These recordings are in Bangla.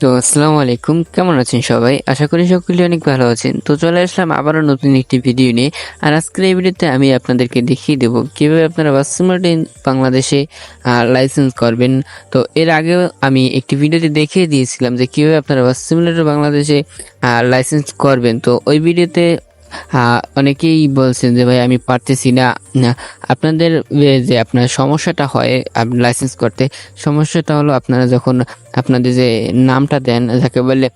তো আসসালামু আলাইকুম, কেমন আছেন সবাই? আশা করি সকলে অনেক ভালো আছেন। তো চলে আসলাম আবারও নতুন একটি ভিডিও নিয়ে। আর আজকের এই ভিডিওতে আমি আপনাদেরকে দেখিয়ে দেবো কীভাবে আপনারা বাসমার্টে বাংলাদেশে লাইসেন্স করবেন। তো এর আগেও আমি একটি ভিডিওতে দেখিয়ে দিয়েছিলাম যে কীভাবে আপনারা বাসিমুলেটর বাংলাদেশে লাইসেন্স করবেন। তো ওই ভিডিওতে অনেকেই বলছেন যে, ভাই, আমি পারতেছি না। আপনাদের যে আপনার সমস্যাটা হয় লাইসেন্স করতে, সমস্যাটা হলো আপনারা যখন আপনাদের যে নামটা দেন, যাকে বলে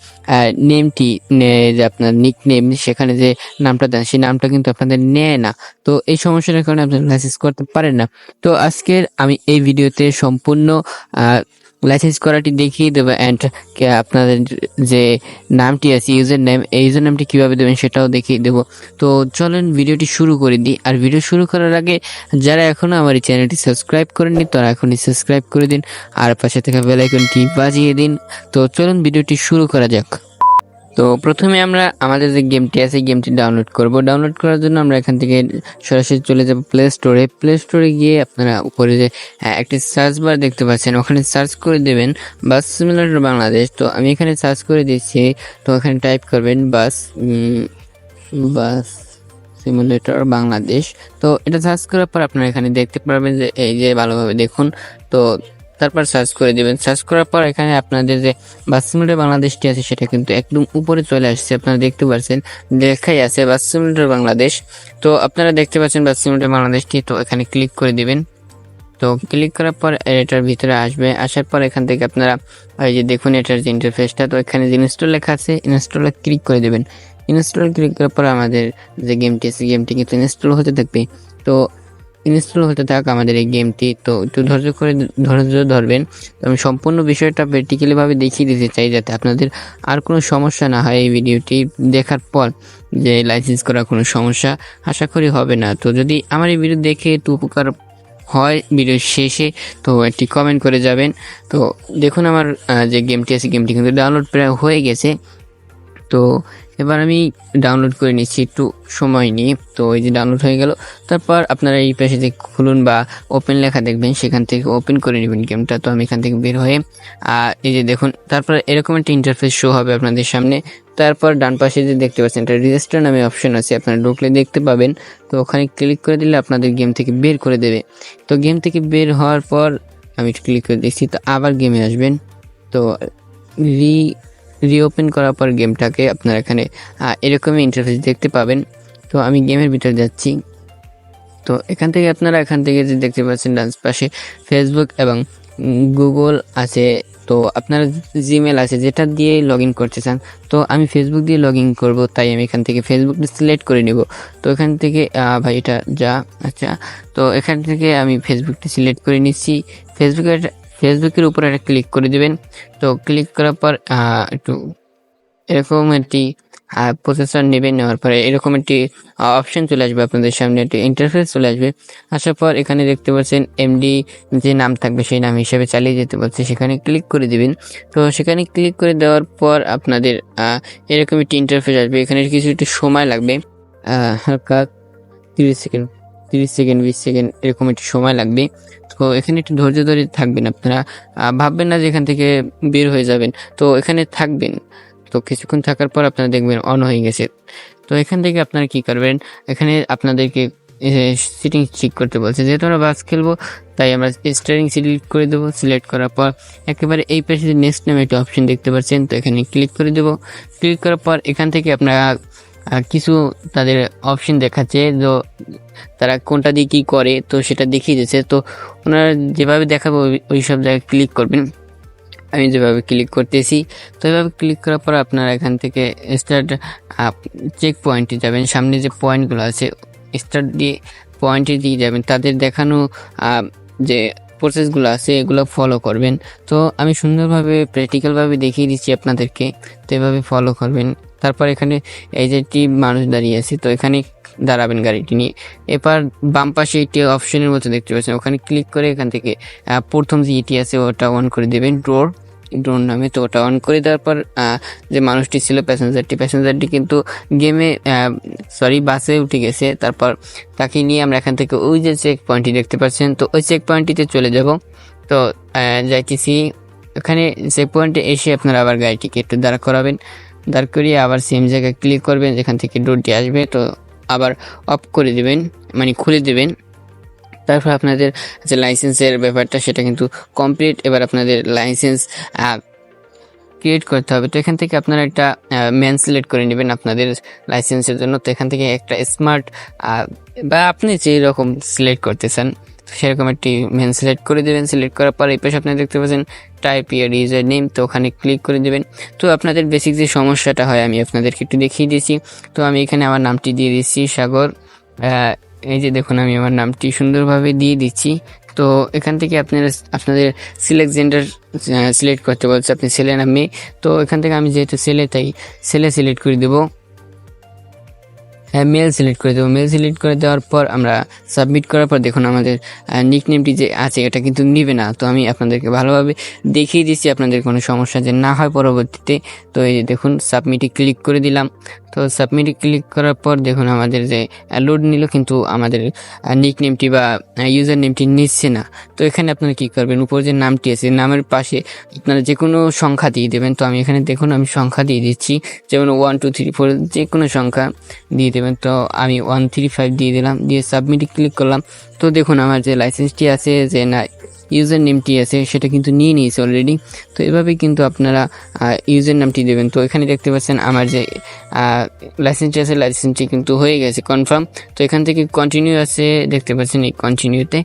নেমটি যে আপনার নিক নেম সেখানে যে নামটা দেন, সেই নামটা কিন্তু আপনাদের নেয় না। তো এই সমস্যাটার কারণে আপনি লাইসেন্স করতে পারেন না। তো আজকের আমি এই ভিডিওতে সম্পূর্ণ লাইসেন্স করাটি দেখিয়ে দেবে অ্যান্ড আপনাদের যে নামটি আছে ইউজার নেম এই ইউজার নামটি কীভাবে দেবেন সেটাও দেখিয়ে দেবো। তো চলেন ভিডিওটি শুরু করে দিই। আর ভিডিও শুরু করার আগে যারা এখনও আমার এই চ্যানেলটি সাবস্ক্রাইব করেননি, তারা এখনই সাবস্ক্রাইব করে দিন। আর পাশে থাকা বেলাইকনটি বাজিয়ে দিন। তো চলুন ভিডিওটি শুরু করা যাক। তো প্রথমে আমরা আমাদের যে গেমটি আছে গেমটি ডাউনলোড করব। ডাউনলোড করার জন্য আমরা এখান থেকে সরাসরি চলে যাব প্লে স্টোরে প্লে স্টোরে গিয়ে আপনারা উপরে যে একটি সার্চ বার দেখতে পাচ্ছেন। ওখানে সার্চ করে দেবেন বাস সিমুলেটর বাংলাদেশ তো আমি এখানে সার্চ করে দিচ্ছি। তো এখানে টাইপ করবেন বাস বাস সিমুলেটর বাংলাদেশ তো এটা সার্চ করার পর আপনারা এখানে দেখতে পারবেন যে, এই যে ভালোভাবে দেখুন। তো তারপর সার্চ করে দিবেন। সার্চ করার পর এখানে আপনাদের যে বাস সিমুলেটর বাংলাদেশটি আছে, সেটা কিন্তু একদম উপরে চলে আসছে। আপনারা দেখতে পাচ্ছেন, লেখাই আছে বাস সিমুলেটর বাংলাদেশ। তো আপনারা দেখতে পাচ্ছেন বাস সিমুলেটর বাংলাদেশটি। তো এখানে ক্লিক করে দিবেন। তো ক্লিক করার পর এটার ভিতরে আসবে। আসার পর এখান থেকে আপনারা, এই যে দেখুন, এটার যে ইন্টারফেসটা তো এখানে যে ইনস্টল লেখা আছে ইনস্টলে ক্লিক করে দেবেন। ইনস্টল ক্লিক করার পর আমাদের যে গেমটি আছে গেমটি কিন্তু ইনস্টল হতে থাকবে। তো ইনস্টল হতে থাক আমাদের এই গেমটি তো একটু ধৈর্য করে ধৈর্য ধরবেন। তো আমি সম্পূর্ণ বিষয়টা প্র্যাকটিক্যালিভাবে দেখিয়ে দিতে চাই যাতে আপনাদের আর কোনো সমস্যা না হয় এই ভিডিওটি দেখার পর যে লাইসেন্স করার কোনো সমস্যা আশা করি হবে না। তো যদি আমার এই ভিডিও দেখে একটু উপকার হয় ভিডিও শেষে, তো একটি কমেন্ট করে যাবেন। তো দেখুন আমার যে গেমটি আছে গেমটি কিন্তু ডাউনলোড প্রায় হয়ে গেছে। তো এবার আমি ডাউনলোড করে নিচ্ছি একটু সময় নিয়ে। তো এই যে ডাউনলোড হয়ে গেল, তারপর আপনারা এই পাশে যে খুলুন বা ওপেন লেখা দেখবেন, সেখান থেকে ওপেন করে নেবেন গেমটা তো আমি এখান থেকে বের হয়ে আর এই যে দেখুন, তারপর এরকম একটা ইন্টারফেস শো হবে আপনাদের সামনে। তারপর ডান পাশে যে দেখতে পাচ্ছেন, এটা রেজিস্টার নামে অপশন আছে, আপনারা ঢুকলে দেখতে পাবেন। তো ওখানে ক্লিক করে দিলে আপনাদের গেম থেকে বের করে দেবে। তো গেম থেকে বের হওয়ার পর আমি ক্লিক করে দিচ্ছি তো আবার গেমে আসবেন। তো রি রিওপেন করার পর গেমটাকে আপনারা এখানে এরকমই ইন্টারফেস দেখতে পাবেন। তো আমি গেমের ভিতরে যাচ্ছি। তো এখান থেকে আপনারা এখান থেকে যে দেখতে পাচ্ছেন ডান্স পাশে ফেসবুক এবং গুগল আছে। তো আপনার জিমেল আছে, যেটা দিয়ে লগ ইন করতে চান। তো আমি ফেসবুক দিয়ে লগ ইন করব, তাই আমি এখান থেকে ফেসবুকটা সিলেক্ট করে নেব। তো এখান থেকে ভাই, এটা যা আচ্ছা। তো এখান থেকে আমি ফেসবুকটা সিলেক্ট করে নিচ্ছি। ফেসবুকের ফেসবুকের উপরে একটা ক্লিক করে দিবেন। তো ক্লিক করার পর একটু এরকম একটি প্রসেসর নেবেন, নেওয়ার পরে এরকম একটি অপশন চলে আসবে আপনাদের সামনে, একটি ইন্টারফেস চলে আসবে। আসার পর এখানে দেখতে পাচ্ছেন এমডি যে নাম থাকবে সেই নাম হিসেবে চালিয়ে যেতে বলছে, সেখানে ক্লিক করে দিবেন। তো সেখানে ক্লিক করে দেওয়ার পর আপনাদের এরকম একটি ইন্টারফেস আসবে। এখানে কিছু একটু সময় লাগবে হালকা তিরিশ সেকেন্ড। তিরিশ সেকেন্ড, বিশ সেকেন্ড, এরকম একটু সময় লাগবে। তো এখানে একটু ধৈর্য ধরে থাকবেন আপনারা। ভাববেন না যে এখান থেকে বের হয়ে যাবেন। তো এখানে থাকবেন। তো কিছুক্ষণ থাকার পর আপনারা দেখবেন অন হয়ে গেছে। তো এখান থেকে আপনারা কি করবেন? এখানে আপনাদেরকে সিটিং ঠিক করতে বলছে। যেহেতু আমরা বাস খেলব, তাই আমরা স্টারিং সিলেক্ট করে দেবো। সিলেক্ট করার পর একেবারে এই পাশে নেক্সট নামে একটা অপশন দেখতে পাচ্ছেন, তো এখানে ক্লিক করে দেবো। ক্লিক করার পর এখান থেকে আপনারা কিছু তাদের অপশন দেখাচ্ছে, তো তারা কোনটা দিয়ে কী করে, তো সেটা দেখিয়ে দিচ্ছে। তো ওনারা যেভাবে দেখাবো, ওই- সব জায়গায় ক্লিক করবেন। আমি যেভাবে ক্লিক করতেছি, তো এভাবে ক্লিক করার পর আপনারা এখান থেকে স্টার্ট চেক পয়েন্টে যাবেন। সামনে যে পয়েন্টগুলো আছে স্টার্ট দিয়ে পয়েন্টে দিয়ে যাবেন। তাদের দেখানো যে প্রসেসগুলো আছে, এগুলো ফলো করবেন। তো আমি সুন্দরভাবে প্র্যাকটিক্যালভাবে দেখিয়ে দিচ্ছি আপনাদেরকে। তো এভাবে ফলো করবেন। তারপর এখানে এই যে একটি মানুষ দাঁড়িয়ে আছে, তো এখানে দাঁড়াবেন গাড়িটি নিয়ে। এবার বাম পাশে একটি অপশনের মতো দেখতে পাচ্ছেন। ওখানে ক্লিক করে এখান থেকে প্রথম যে ইটি আছে ওটা অন করে দেবেন ড্রোর ড্রোন নামে তো ওটা অন করে দেওয়ার পর যে মানুষটি ছিল প্যাসেঞ্জারটি প্যাসেঞ্জারটি কিন্তু গেমে সরি বাসে উঠে গেছে। তারপর তাকে নিয়ে আমরা এখান থেকে ওই যে চেক পয়েন্টটি দেখতে পাচ্ছেন। তো ওই চেক পয়েন্টটিতে চলে যাব। তো যাইতেছি। এখানে চেক পয়েন্টে এসে আপনারা আবার গাড়িটিকে একটু দাঁড়া করাবেন। দাঁড় করিয়ে আবার সেম জায়গায় ক্লিক করবেন, যেখান থেকে ডোরটি আসবে, তো আবার অফ করে দিবেন মানে খুলে দিবেন। তারপর আপনাদের যে লাইসেন্সের ব্যাপারটা, সেটা কিন্তু কমপ্লিট এবার আপনাদের লাইসেন্স ক্রিয়েট করতে হবে। তো এখান থেকে আপনারা একটা ম্যান সিলেক্ট করে নেবেন আপনাদের লাইসেন্সের জন্য। তো এখান থেকে একটা স্মার্ট বা আপনি যেই রকম সিলেক্ট করতে চান সেরকম একটি ম্যান সিলেক্ট করে দেবেন। সিলেক্ট করার পর এই পাশে আপনারা দেখতে পাচ্ছেন টাইপ ইয়ার ইউজার নেম তো ওখানে ক্লিক করে দেবেন। তো আপনাদের বেসিক যে সমস্যাটা হয়, আমি আপনাদেরকে একটু দেখিয়ে দিয়েছি। তো আমি এখানে আমার নামটি দিয়ে দিচ্ছি, সাগর। এই যে দেখুন, আমি আমার নামটি সুন্দরভাবে দিয়ে দিচ্ছি। তো এখান থেকে আপনারা আপনাদের সিলেক্ট জেন্ডার সিলেক্ট করতে বলছে, আপনি ছেলে না মেয়ে। তো এখান থেকে আমি যেহেতু ছেলে, তাই ছেলে সিলেক্ট করে দেবো। মেল সিলেক্ট করে দেবো। মেল সিলেক্ট করে দেওয়ার পর আমরা সাবমিট করার পর দেখুন আমাদের নিক নেমটি যে আছে, এটা কিন্তু নিবে না। তো আমি আপনাদেরকে ভালোভাবে দেখিয়ে দিচ্ছি, আপনাদের কোনো সমস্যা যে না হয় পরবর্তীতে। তো এই দেখুন সাবমিটে ক্লিক করে দিলাম। তো সাবমিটে ক্লিক করার পর দেখুন আমাদের যে লোড নিল, কিন্তু আমাদের নিক নেমটি বা ইউজার নেমটি নিচ্ছে না। তো এখানে আপনারা কী করবেন? উপর যে নামটি আছে নামের পাশে আপনারা যে কোনো সংখ্যা দিয়ে দেবেন। তো আমি এখানে দেখুন, আমি সংখ্যা দিয়ে দিচ্ছি। যেমন ওয়ান টু থ্রি ফোর যে কোনো সংখ্যা দিয়ে দেবেন। তো আমি ওয়ান থ্রি ফাইভ দিয়ে দিলাম, দিয়ে সাবমিটে ক্লিক করলাম। তো দেখুন আমার যে লাইসেন্সটি আছে, যে না ইউজার নেমটি আছে, সেটা কিন্তু নিয়ে নিয়েছে অলরেডি তো এভাবে কিন্তু আপনারা ইউজার নামটি দেবেন। তো এখানে দেখতে পাচ্ছেন আমার যে লাইসেন্সটি আছে লাইসেন্সটি কিন্তু হয়ে গেছে কনফার্ম তো এখান থেকে কন্টিনিউ আছে, দেখতে পাচ্ছেন এই কন্টিনিউতে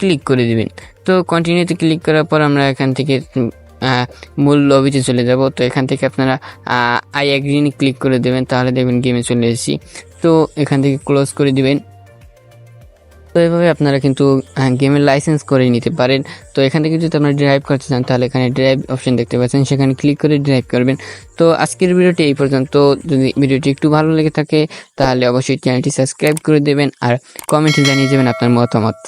ক্লিক করে দেবেন। তো কন্টিনিউতে ক্লিক করার পর আমরা এখান থেকে মূল লবিতে চলে যাব। তো এখান থেকে আপনারা আই অ্যাগ্রিন ক্লিক করে দেবেন, তাহলে দেখবেন গেমে চলে এসেছি। তো এখান থেকে ক্লোজ করে দিবেন। তো এভাবে আপনারা কিন্তু গেমের লাইসেন্স করে নিতে পারেন। তো এখান থেকে যদি আপনারা ড্রাইভ করতে চান, তাহলে এখানে ড্রাইভ অপশন দেখতে পাচ্ছেন। সেখানে ক্লিক করে ড্রাইভ করবেন। তো আজকের ভিডিওটি এই পর্যন্ত। যদি ভিডিওটি একটু ভালো লেগে থাকে, তাহলে অবশ্যই চ্যানেলটি সাবস্ক্রাইব করে দেবেন আর কমেন্টে জানিয়ে দেবেন আপনার মতামত।